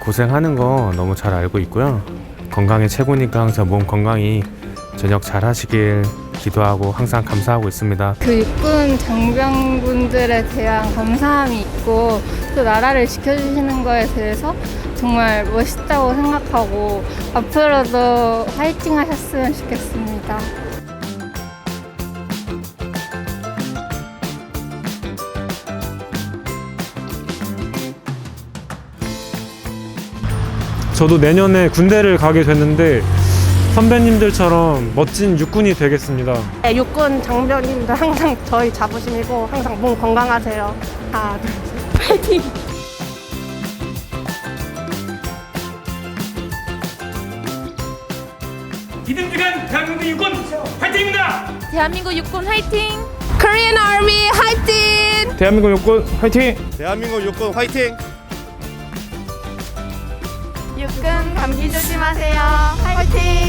고생하는 거 너무 잘 알고 있고요. 건강이 최고니까 항상 몸 건강히 저녁 잘 하시길 기도하고 항상 감사하고 있습니다. 그 육군 장병분들에 대한 감사함이 있고 또 나라를 지켜주시는 거에 대해서 정말 멋있다고 생각하고 앞으로도 화이팅 하셨으면 좋겠습니다. 저도 내년에 군대를 가게 됐는데 선배님들처럼 멋진 육군이 되겠습니다. 네, 육군 장병님들 항상 저희 자부심이고 항상 몸 건강하세요. 하나, 둘, 셋. 파이팅! 이등주간 대한민국 육군 화이팅입니다. 대한민국 육군 화이팅! Korean Army 화이팅! 대한민국 육군 화이팅! 대한민국 육군 화이팅! 육군 감기 조심하세요. 화이팅!